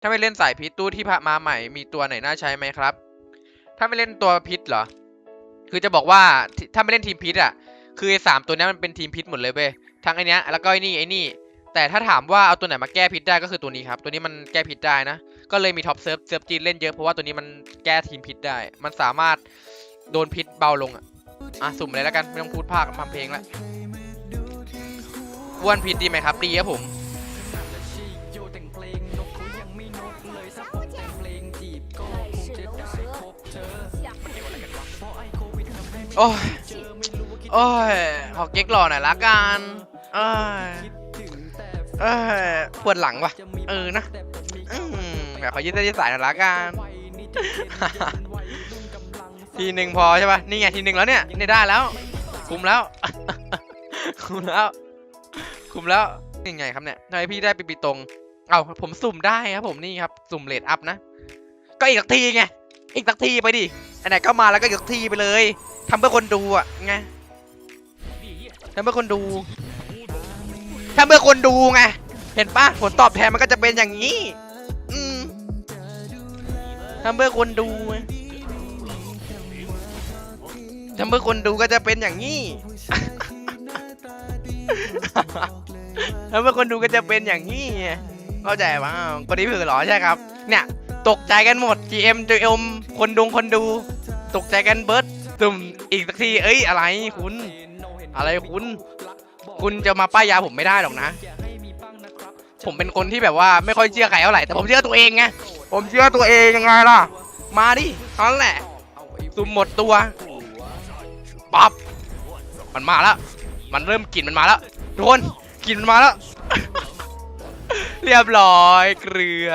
ถ้าไม่เล่นสายพิษตู้ที่พามาใหม่มีตัวไหนน่าใช้ไหมครับ ถ้าไม่เล่นตัวพิษเหรอ คือจะบอกว่าถ้าไม่เล่นทีมพิษอะ คือไอ้สามตัวนี้มันเป็นทีมพิษหมดเลยเว้ย ทั้งไอเนี้ยแล้วก็ไอนี่ไอนี่ แต่ถ้าถามว่าเอาตัวไหนมาแก้พิษได้ก็คือตัวนี้ครับ ตัวนี้มันแก้พิษได้นะ ก็เลยมีท็อปเซิร์ฟเซิร์ฟจีนเล่นเยอะเพราะว่าตัวนี้มันแก้ทีมพิษได้ มันสามารถโดนพิษเบาลงอะ อะสุ่มเลยแล้วกันไม่ต้องพูดภาคทำเพลงละอ้วนพิษดีไหมครับดีครับผม โอ้ยโอ้ยขอเก๊กหล่อหน่อยละกันเอ้ยเอ้ยปวดหลังว่ะ เออนะอืมเดี๋ยวขอยืดเส้นยืดสายหน่อยละกันทีหนึ่งพอใช่ป่ะ นี่ไงทีหนึ่งแล้วเนี่ย นี่ได้แล้ว คุมแล้ว คุมแล้ว คุมแล้วนี่ไงครับเนี่ยทำไมพี่ได้ปีปีตรง เอ้าผมสุ่มได้ครับผมนี่ครับ สุ่มเลดอัพนะ ก็อีกทีไง อีกสักทีไปดิไหนๆก็มาแล้วก็อีกสักทีไปเลยทำเพื่อคนดูอะไงทำเพื่อคนดูทำเพื่อคนดูไงเห็นปะผลตอบแทนมันก็จะเป็นอย่างนี้อืมทำเพื่อคนดูไงทำเพื่อคนดูก็จะเป็นอย่างนี้ ทำเพื่อคนดูก็จะเป็นอย่างนี้ไงเข้าใจป่ะคนนี้ผือหรอใช่ครับ เนี่ย ตกใจกันหมด GM จอมคนดงคนดู ตกใจกันเบิร์ดตุ่มอีกสักที เอ้ยอะไรคุณ อะไรคุณ คุณจะมาป้ายยาผมไม่ได้หรอกนะ ผมเป็นคนที่แบบว่าไม่ค่อยเชื่อใครเท่าไหร่แต่ผมเชื่อตัวเองไงผมเชื่อตัวเองยังไงล่ะ มาดินั่นแหละสุ่มหมดตัวปั๊บมันมาแล้ว มันเริ่มกลิ่นมันมาแล้วทุกคนกลิ่นมันมาแล้ว เรียบร้อยเกลือ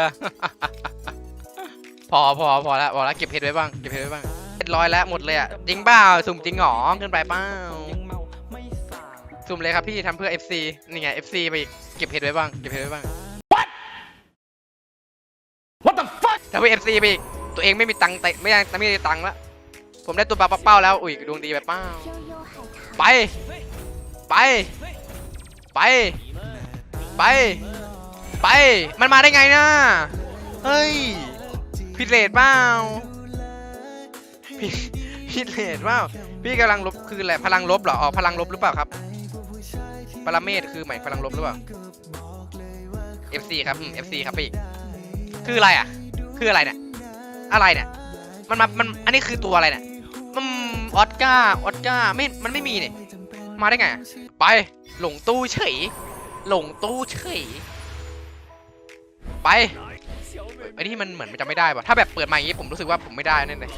พอพอพอแล้วพอแล้วเก็บเพชรไว้บ้างเก็บเพชรไว้บ้างเรียบร้อยแล้วหมดเลยอะจริงเปล่าสุ่มจริงหรอเกินไปเปล่าสุ่มเลยครับพี่ทำเพื่อ FC นี่ไง FC ไปอีกเก็บเพชรไว้บ้างเก็บเพชรไว้บ้าง What the fuck ทำเพื่อ FC ไปอีกตัวเองไม่มีตังค์เตะไม่ได้ไม่มีตังค์ละผมได้ตัวปลาปักเป้าแล้วอุ้ยดวงดีไปเป้าไป ไป ไป ไป ไป มันมาได้ไงนะเฮ้ย ผิดเลทเปล่าผิดผิดเลทเปล่าพี่กำลังลบคืออะไรพลังลบเหรออ๋อพลังลบหรือเปล่าครับปรเมศคือหมายพลังลบหรือเปล่า FC ครับอืม FC ครับพี่คืออะไรอะ คืออะไรเนี่ยอะไรเนี่ยมันมามันอันนี้คือตัวอะไรเนี่ยมันออสการ์ออสการ์ไม่มันไม่มีเนี่ยมาได้ไง ไป หลงตู้เฉย หลงตู้เฉย ไป ไอ้นี่มันเหมือนมันจะไม่ได้ป่ะถ้าแบบเปิดมาอย่างงี้ผมรู้สึกว่าผมไม่ได้แน่เลย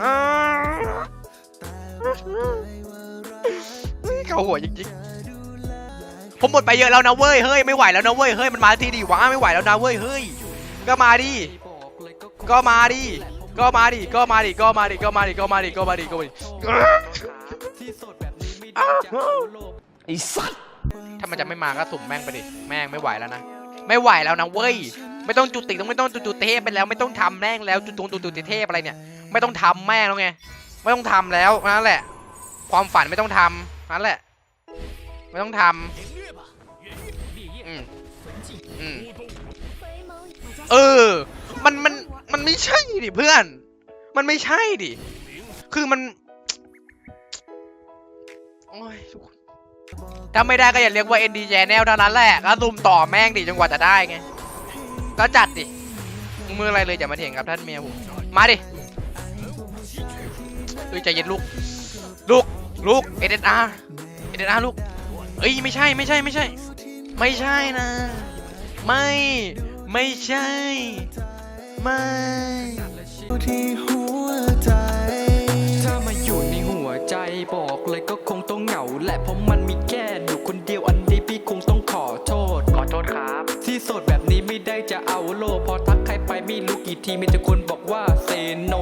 อ้าวเข้าหัวจริงๆ ผมหมดไปเยอะแล้วนะเว้ย เฮ้ยไม่ไหวแล้วนะเว้ย เฮ้ยมันมาทีดีวะไม่ไหวแล้วนะเว้ย เฮ้ย ก็มาดิ ก็มาดิ ก็มาดิ ก็มาดิ ก็มาดิ ก็มาดิ ก็มาดิ ก็มาดิ ก็มาดิ ไอ้สัตว์ถ้ามันจะไม่มาก็สุ่มแม่งไปดิ แม่งไม่ไหวแล้วนะ ไม่ไหวแล้วนะเว้ย ไม่ต้องจุติต้องไม่ต้องจุดเทพไปแล้ว ไม่ต้องทำแม่งแล้วจุดตรงจุดจุเทพอะไรเนี่ย ไม่ต้องทำแม่งแล้วไง ไม่ต้องทำแล้วนั่นแหละ ความฝันไม่ต้องทำนั่นแหละ ไม่ต้องทำอืมอืมเออ มันมันมันไม่ใช่ดิเพื่อน มันไม่ใช่ดิ คือมัน โอ้ยทุกคน ถ้าไม่ได้ก็อย่าเรียกว่า ND Channel เท่านั้นแหละก็ซูมต่อแม่งดิจนกว่าจะได้ไง ก็จัดดิมืออะไรเลยอย่ามาเถียงกับท่านเมียผมมาดิเฮ้ยใจเย็นลูก ลูก ลูก SSR SSR ลูกเอ้ยไม่ใช่ไม่ใช่ไม่ใช่ ไม่ใช่นะ ไม่ไม่ใช่ ไม่ที่หัวใจ ถ้ามาอยู่ในหัวใจบอกเลย ก็คงต้องเหงาแหละเพราะมันมีแค่อยู่คนเดียวอันนี้พี่คงต้องขอโทษ ขอโทษครับ ที่โสดแบบนี้ไม่ได้จะเอาโลกพอทักใครไปไม่รู้กี่ทีมีแต่คนบอกว่าเซโน